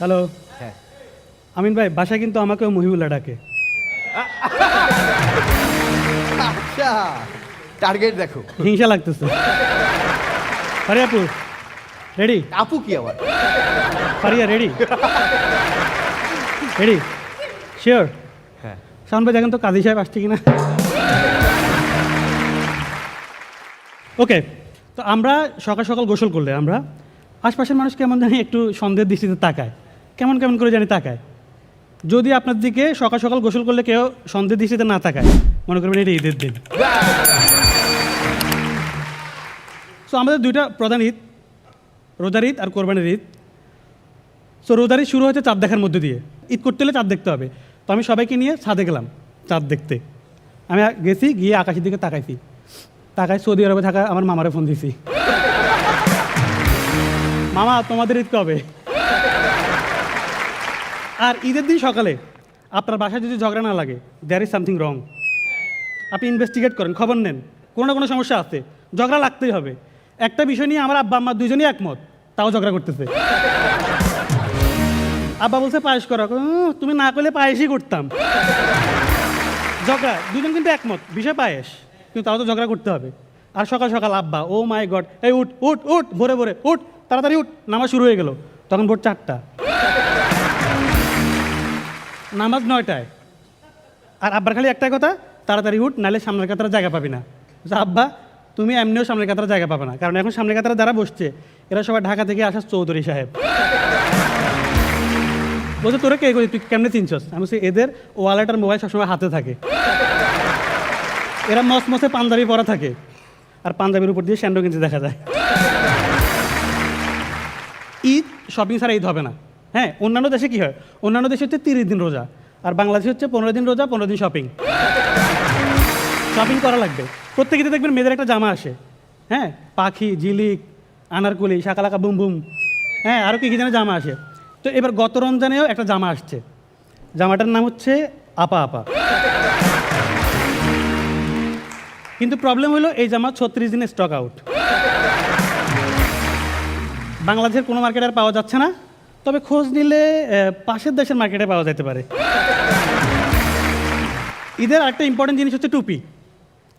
Hello হ্যাঁ। আমিন ভাই বাসায় কিন্তু আমাকেও মহিবুল্লাহ ডাকে। আচ্ছা টার্গেট দেখো। হিংসা লাগতেছে। আরে আপু রেডি আপু কি আবার? ফারিয়া রেডি রেডি শিওর হ্যাঁ। শাওন ভাই দেখেন তো কাজী সাহেব আসছে কিনা। ওকে তো আমরা সকাল সকাল গোসল করলে আমরা আশপাশের মানুষ কেমন জানি একটু সন্দেহের দৃষ্টিতে তাকায়। কেমন কেমন করে জানি তাকায়। যদি আপনার দিকে সকাল সকাল গোসল করলে কেউ সন্দেহের দৃষ্টিতে না তাকায়, মনে করবেন এটা ঈদের দিন। সো আমাদের দুইটা প্রধান ঈদ, রোজার ঈদ আর কোরবানির ঈদ। সো রোজার ঈদ শুরু হয়েছে চাঁদ দেখার মধ্যে দিয়ে। ঈদ করতে হলে চাঁদ দেখতে হবে। তো আমি সবাইকে নিয়ে ছাদে গেলাম চাঁদ দেখতে। আমি গেছি, গিয়ে আকাশের দিকে তাকাইছি। তাকাই সৌদি আরবে থাকা আমার মামারে ফোন দিছি। মামা, তোমাদের ঈদ কবে? আর ঈদের দিন সকালে আপনার বাসায় যদি ঝগড়া না লাগে দ্যার ইজ সামথিং রং আপনি ইনভেস্টিগেট করেন, খবর নেন, কোনো না কোনো সমস্যা আছে, ঝগড়া লাগতেই হবে। একটা বিষয় নিয়ে আমার আব্বা, আম্মা দুজনেই একমত, তাও ঝগড়া করতেছে। আব্বা বলছে, পায়েস করা। তুমি না করলে পায়েসই করতাম। ঝগড়া দুজন কিন্তু একমত, বিষয় পায়েস, কিন্তু তাও তো ঝগড়া করতে হবে। আর সকাল সকাল আব্বা ও মাই গড এই উঠ উঠ উঠ, ভোরে ভোরে, উঠ, তাড়াতাড়ি উঠ। নামা শুরু হয়ে গেল, তখন ভোর চারটা। নামাজ নয়টায়। আর আব্বার খালি একটাই কথা, তাড়াতাড়ি উঠ, নাহলে সামনের কাতারে জায়গা পাবি না। আব্বা, তুমি এমনিও সামনের কাতারে জায়গা পাবে না, কারণ এখন সামনের কাতারে যারা বসছে, এরা সবাই ঢাকা থেকে আসা চৌধুরী সাহেব। বলছে, তোরা কে করি তুই কেমনে চিনছস? আমি বলছি, এদের ওয়ালেট আর মোবাইল সবসময় হাতে থাকে। এরা মস মসে পাঞ্জাবি পরা থাকে। আর পাঞ্জাবির উপর দিয়ে স্যান্ডো কিনতে দেখা যায়। ঈদ শপিং ছাড়া ঈদ হবে না। হ্যাঁ অন্যান্য দেশে কি হয়? অন্যান্য দেশে হচ্ছে তিরিশ দিন রোজা, আর বাংলাদেশে হচ্ছে পনেরো দিন রোজা, পনেরো দিন শপিং শপিং করা লাগবে। প্রত্যেকে দেখবেন মেয়েদের একটা জামা আসে। হ্যাঁ পাখি, ঝিলিক, আনারকুলি, শাকালাকা, বুম বুম। হ্যাঁ আরও কী কী যেন জামা আসে। তো এবার গত রমজানেও একটা জামা আসছে। জামাটার নাম হচ্ছে আপা আপা। কিন্তু প্রবলেম হলো এই জামা ছত্রিশ দিনে স্টক আউট বাংলাদেশের কোনো মার্কেটে আর পাওয়া যাচ্ছে না। তবে খোঁজ নিলে পাশের দেশের মার্কেটে পাওয়া যেতে পারে। ঈদের আরেকটা ইম্পর্টেন্ট জিনিস হচ্ছে টুপি।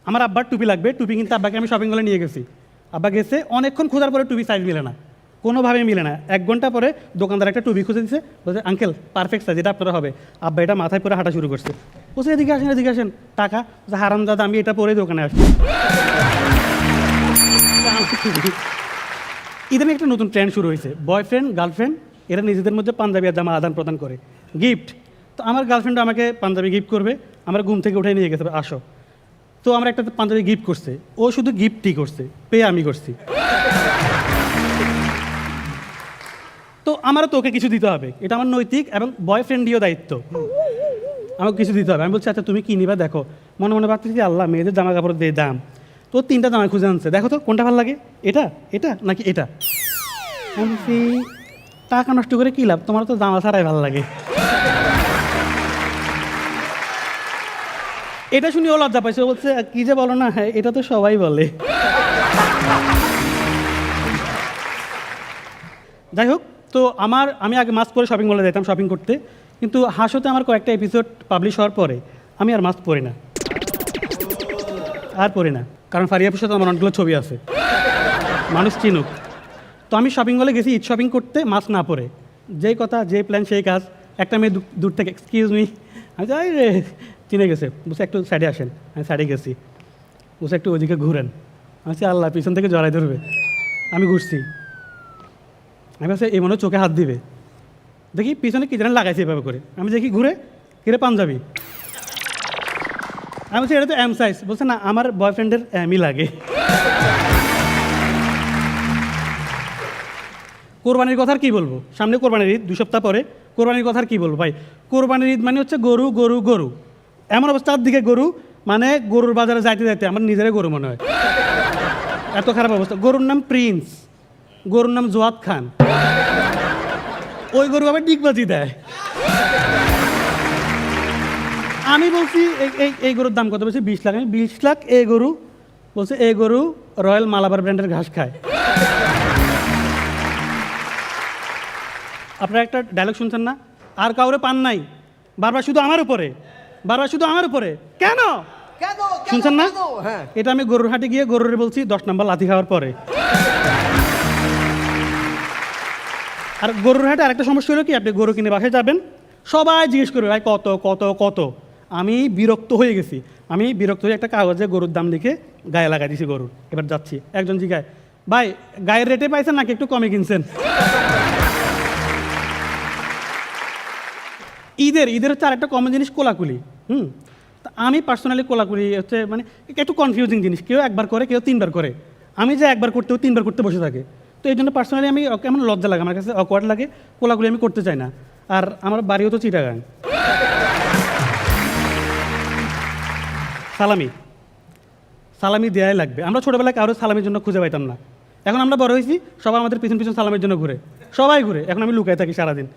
আমার আব্বার টুপি লাগবে, টুপি কিন্তু আব্বাকে আমি শপিং করে নিয়ে গেছি। আব্বা গেছে, অনেকক্ষণ খোঁজার পরে টুপি সাইজ মিলে না। কোনোভাবে মিলে না। এক ঘণ্টা পরে দোকানদার একটা টুপি খুঁজে দিচ্ছে বলছে, আঙ্কেল পারফেক্ট সাইজ এটা আপনারা হবে। আব্বা এটা মাথায় পরে হাঁটা শুরু করছে। বলছে, এদিকে আসেন এদিকে আসেন, টাকা। হারাম দাদা আমি এটা পরেই দোকানে আসছি ইদানিং একটা নতুন ট্রেন্ড শুরু হয়েছে। বয়ফ্রেন্ড গার্লফ্রেন্ড এরা নিজেদের মধ্যে পাঞ্জাবি আর জামা আদান প্রদান করে। গিফট তো আমার গার্লফ্রেন্ড আমাকে পাঞ্জাবি গিফট করবে, আমার ঘুম থেকে উঠে নিয়ে গেছে আসো। তো আমার একটা পাঞ্জাবি গিফট করছে, ও শুধু গিফটই করছে পে আমি করছি। তো আমারও তোকে কিছু দিতে হবে, এটা আমার নৈতিক এবং বয়ফ্রেন্ডীয় দায়িত্ব। আমাকে কিছু দিতে হবে, আমি বলছি আচ্ছা তুমি কি নিবা? দেখো। মনে মনে ভাবতেছি আল্লাহ, মেয়েদের জামা কাপড় দিয়ে দাম। তো তিনটা জামা খুঁজে আনছে। দেখো তো, কোনটা ভালো লাগে? এটা? এটা? নাকি এটা? টাকা নষ্ট করে কী লাভ? তোমার তো জামা ছাড়াই ভালো লাগে। এটা শুনি ও লজ্জা পাইছে। বলছে, কি যে বলো না হ্যাঁ এটা তো সবাই বলে। যাই হোক, তো আমার, আমি আগে মাস্ক পরে শপিং মলে যেতাম শপিং করতে। কিন্তু হাসতে আমার কয়েকটা এপিসোড পাবলিশ হওয়ার পরে আমি আর মাস্ক পরি না। আর পরি না। কারণ ফারিয়াপুর সাথে আমার অনেকগুলো ছবি আছে। মানুষ চিনুক। তো আমি শপিং মলে গেছি ঈদ শপিং করতে মাস্ক না পরে যেই কথা যে প্ল্যান সেই কাজ। একটা মেয়ে দূর থেকে এক্সকিউজ মি আমি যাই রে চিনে গেছে। বলছে, একটু সাইডে আসেন। আমি সাইডে গেছি। বলছে, একটু ওদিকে ঘুরেন। আমি আল্লাহ, পিছন থেকে জড়াই ধরবে। আমি ঘুরছি। আমি ভাবছি এই মনে চোখে হাত দিবে। দেখি, পিছনে কি যেন লাগাইছে এভাবে করে। আমি দেখি, ঘুরে, কিরে পাঞ্জাবি? আমি বলছি, এটা তো এম সাইজ বলছে, না, আমার বয়ফ্রেন্ডের এমই লাগে। কোরবানির কথা আর কি বলব? সামনে কোরবানির ঈদ, দু সপ্তাহ পরে কোরবানির কথা আর কি বলব ভাই? কোরবানির ঈদ মানে হচ্ছে গরু গরু গরু। এমন অবস্থার দিকে গরু মানে গরুর বাজারে যাইতে যাইতে আমার নিজেরাই গরু মনে হয়। এত খারাপ অবস্থা। গরুর নাম প্রিন্স, গরুর নাম জোয়াদ খান। ওই গরু আবার ডিগবাজি দেয়। আমি বলছি, এই- এই এই গরুর দাম কত বলছি? বিশ লাখ। আমি বিশ লাখ এই গরু, বলছে এই গরু রয়্যাল মালাবার ব্র্যান্ডের ঘাস খায়। আপনারা একটা ডায়লগ শুনছেন না? আর কাউরে পান নাই। বারবার শুধু আমার উপরে। বারবার শুধু আমার উপরে। কেন? শুনছেন না? হ্যাঁ। এটা আমি গরুর হাটে গিয়ে গরুরে বলছি দশ নম্বর লাথি খাওয়ার পরে। আর গরুর হাটে আরেকটা সমস্যা হলো কি আপনি গরু কিনে বাসায় যাবেন সবাই জিজ্ঞেস করবে ভাই কত কত কত? আমি বিরক্ত হয়ে গেছি। আমি বিরক্ত হয়ে একটা কাগজে গরুর দাম লিখে গায়ে লাগাই দিছি গরুর। এবার যাচ্ছি। একজন জিগায় ভাই গায়ের রেটে পাইছেন নাকি একটু কমে কিনছেন? ঈদের ঈদের হচ্ছে আরেকটা কমন জিনিস কোলাকুলি, হুম? তা আমি পার্সোনালি কোলাকুলি হচ্ছে মানে একটু কনফিউজিং জিনিস, কেউ একবার করে, কেউ তিনবার করে। আমি যে একবার করতে তিনবার করতে বসে থাকে। তো এই জন্য পার্সোনালি আমি আমার লজ্জা লাগে, আমার কাছে অকওয়ার্ড লাগে, কোলাকুলি আমি করতে চাই না। আর আমার বাড়িও তো চিটাগাং। সালামি। সালামি দেয়াই লাগবে। আমরা ছোটোবেলায় কারও সালামির জন্য খুঁজে পাইতাম না। এখন আমরা বড় হয়েছি, সবাই আমাদের পিছন পিছন সালামের জন্য ঘুরে। সবাই ঘুরে, এখন আমি লুকাই থাকি সারাদিন।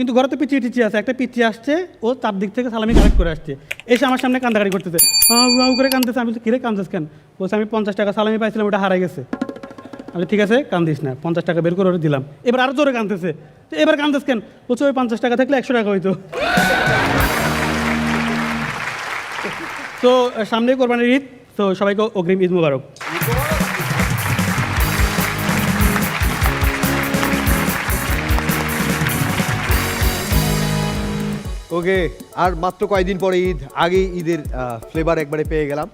কিন্তু ঘরে তো পিচি টিচি আছে, একটা পিচি আসছে, ও তার দিক থেকে সালামি কালেক্ট করে আসছে। এসে আমার সামনে কান্দাকারি করতেছে। আউ করে কান্দতেছে আমি কিরে কান্দছিস কেন? বলছে, আমি পঞ্চাশ টাকা সালামি পাইছিলাম, ওটা হারাই গেছে। আমি ঠিক আছে, কান্দিস না, পঞ্চাশ টাকা বের করে দিলাম। এবার আরও জোরে কান্দতেছে তো এবার কান্দতেছ কেন? বলছে, ওই পঞ্চাশ টাকা থাকলে একশো টাকা হইতো। তো সামনে কোরবানির ঈদ, তো সবাইকে অগ্রিম ঈদ মুবারক। ওকে আর মাত্র কয়েকদিন পরে ঈদ? আগেই ঈদের ফ্লেভার একবারে পেয়ে গেলাম।